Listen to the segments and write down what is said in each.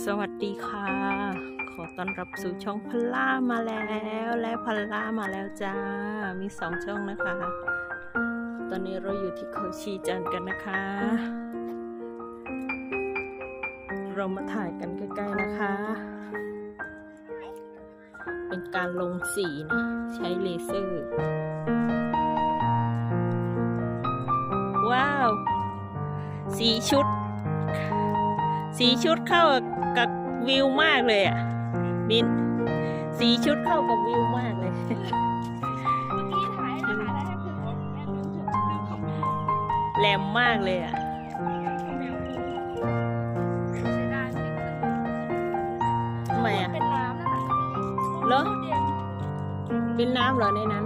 สวัสดีค่ะ ขอต้อนรับสู่ช่องพล่ามาแล้วและพล่ามาแล้วจ้า มีสองช่องนะคะ ตอนนี้เราอยู่ที่เขาชีจันกันนะคะ เรามาถ่ายกันใกล้ๆนะคะ เป็นการลงสีนะ ใช้เลเซอร์ ว้าว สีชุดสีชุดเข้ากับ วิวมากเลยอะมินสีชุดเข้ากับวิวมากเลยเมื่อกี้ถ่ายถ่ายแล้วให้ถึงแม่ถึงถึงถึงของแม่แหลมมากเลยอะแมวกินเสียดายไม่ได้ขึ้นทำไมอะเป็นน้ำนะคะเหรอเย็นเป็นน้ำเหรอในนั้น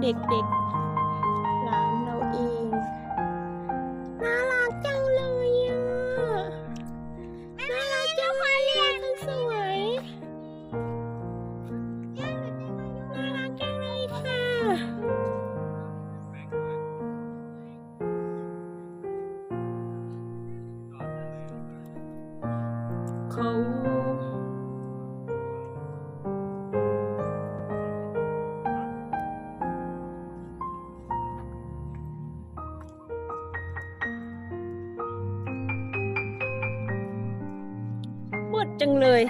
เอ้ยเด็กๆ หลานเราเอง น่ารักจังเลยอะ น่ารักจังเลยอะทั้งสวยน่ารักจังเลยค่ะเขา จังเลย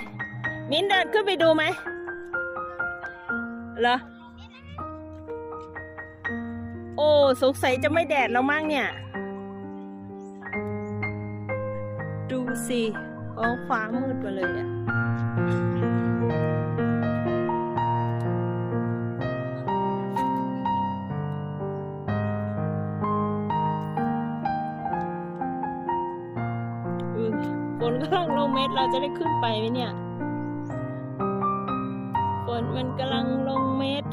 มิ้นเดินขึ้นไปดูไหมเหรอ โอ้สงสัยจะไม่แดดแล้วมั้งเนี่ย ดูสิท้องฟ้ามืดมาเลยอะ ฝนกำลังลงเม็ดเราจะได้ขึ้นไปไหมเนี่ย ฝนมันกำลังลงเม็ด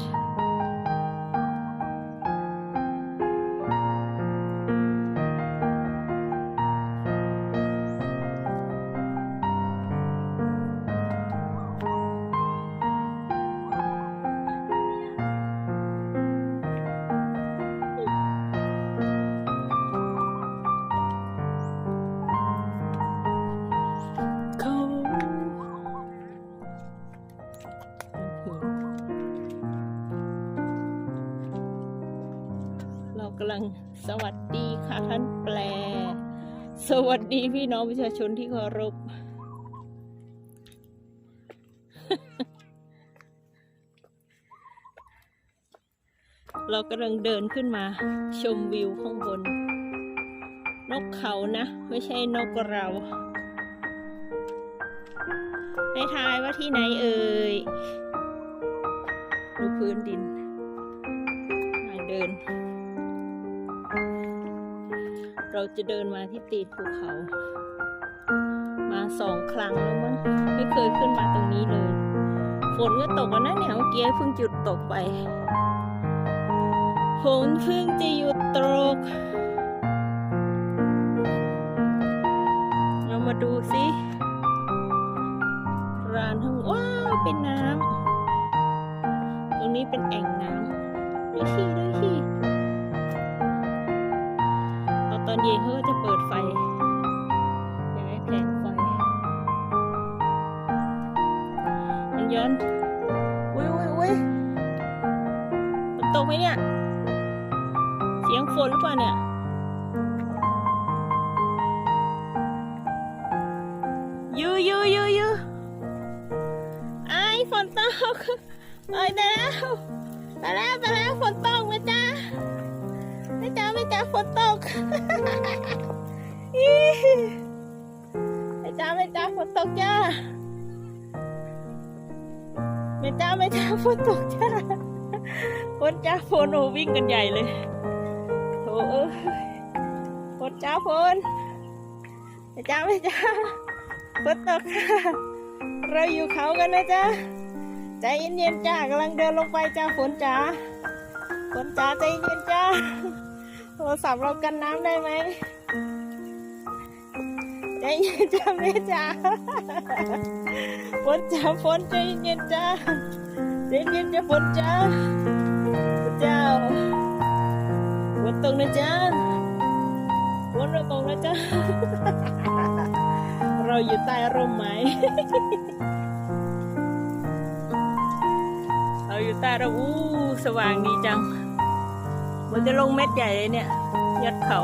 กำลังสวัสดีค่ะท่านแปล สวัสดีพี่น้องประชาชนที่เคารพเรากำลังเดินขึ้นมา ชมวิวข้างบน นกเขานะ ไม่ใช่นกเราให้ทายว่าที่ไหนเอ่ยดูพื้นดินหาเดิน เราจะเดินมาที่ตีนภูเขา มาสองครั้งแล้วมั้งไม่เคยขึ้นมาตรงนี้เลย ฝนก็ตกแล้วนะเนี่ยเมื่อกี้เพิ่งหยุดตกไป ฝนเพิ่งจะหยุดตก เรามาดูสิร้านทั้งว้าวเป็นน้ำ ตรงนี้เป็นแอ่งน้ำดูสิดูสิพ ตอนเย็นเขาก็จะเปิดไฟอย่างให้แผงไฟ มันย้อน อุ้ยอุ้ยอุ้ยฝนตกไหมเนี่ย เสียงฝนหรือเปล่าเนี่ยยูยูยูยูไอ้ฝนตกไอ้ยได้แล้วไปแล้วไปแล้วฝนตกไหมจ้าไม่จ้าไม่จ้าฝนตกอี้ไม่จ้าไม่จ้าฝนตกจ้าไม่จ้าไม่จ้าฝนตกจ้าฝนจ้าฝนโอวิ่งกันใหญ่เลยโถเอ้ยฝนจ้าฝนไม่จ้าไม่จ้าฝนตกค่ะเราอยู่เขากันนะจ๊ะใจเย็นๆจ้ากำลังเดินลงไปจ้าฝนจ๋าฝนจ๋าใจเย็นจ้า รศัพท์เรากันน้ำได้ไหมใจเย็นจ้าแม่จ๋าฝนจ๋าฝนใจเย็นจ้าใจเย็นๆจะฝนจ้าเจ้าฝนตกนะจ้าฝนเราตกนะจ้าเราอยู่ใต้ร่มไม้เราอยู่ใต้ร่มอู้สว่างดีจัง มันจะลงเม็ดใหญ่เลยเนี่ยยัดเขา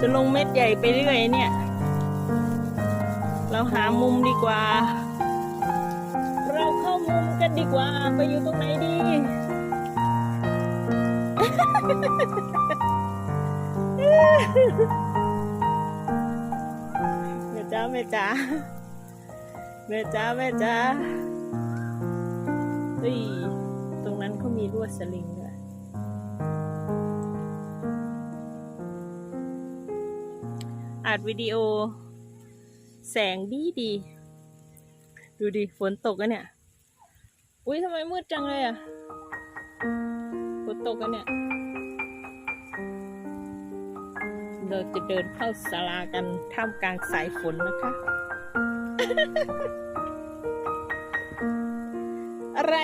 จะลงเม็ดใหญ่ไปเรื่อยเนี่ย เราหามุมดีกว่า เราเข้ามุมกันดีกว่า ไปอยู่ตรงไหนดีแม่จ้าแม่จ้า แม่จ้าแม่จ้าเฮ้ยตรงนั้นเขามีลวดสลิงด้วยอัดวิดีโอ แสงดีดี ดูดิ ฝนตกอะเนี่ย อุ้ยทำไมมืดจังเลยอะ ฝนตกอะเนี่ย เราจะเดินเข้าศาลากันท่ามกลางสายฝนนะคะ อะไร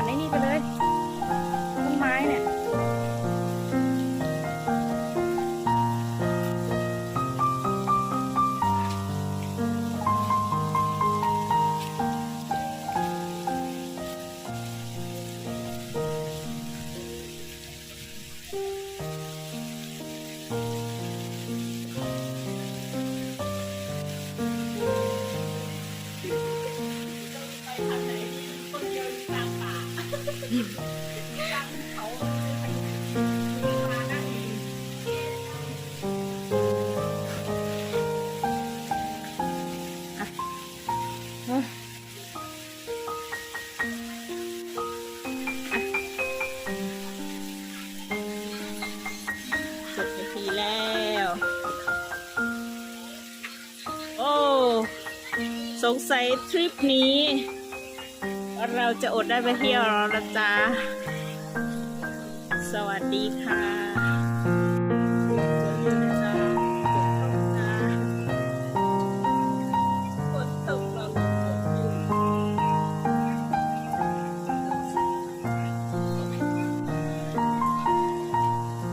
านไอ้นี่ไปเลย สัยทริปนี้ เราจะอดได้ไปเที่ยวแล้วนะจ๊ะ สวัสดีค่ะฝนตกเราก็ตกอยู่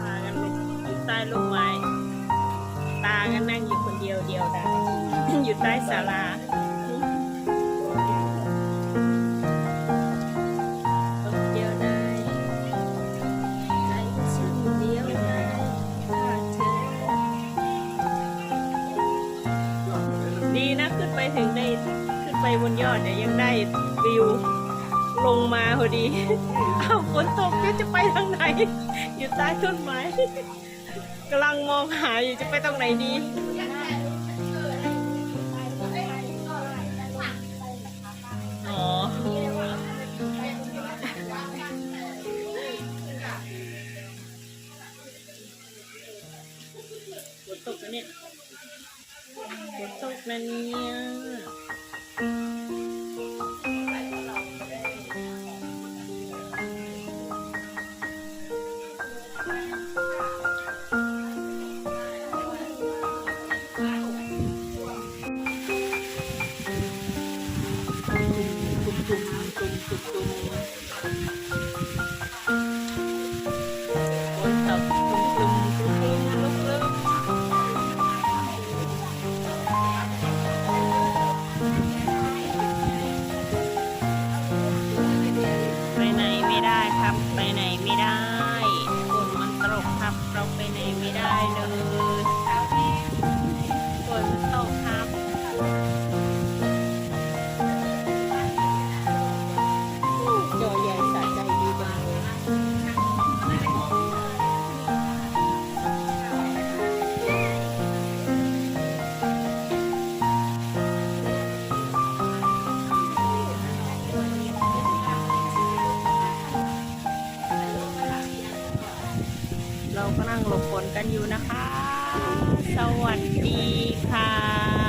พากันอยู่ใต้ร่มไม้ตาก็นั่งอยู่คนเดียวเดียวดายอยู่ใต้ศาลา บนยอดเนี่ยยังได้วิวลงมาพอดี อ้าวฝนตกแล้วจะไปทางไหน อยู่ใต้ต้นไม้กำลังมองหาอยู่จะไปตรงไหนดี อ๋อ ฝนตกนะเนี่ยฝนตกนะเนี่ย ครับไปไหนไม่ได้ฝนมันตกครับเราไปไหนไม่ได้เลย งหลบฝนกันอยู่นะคะ สวัสดีค่ะ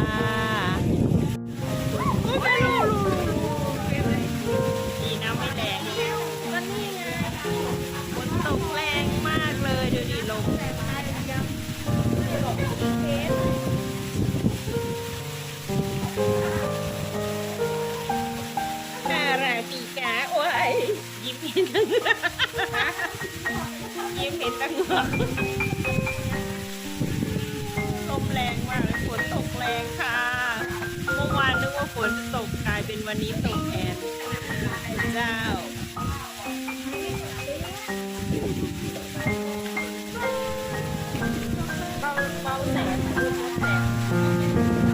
ลมแรงมากเลยฝนตกแรงค่ะ เมื่อวานนึกว่าฝนจะตกกลายเป็นวันนี้ตกแทนเจ้า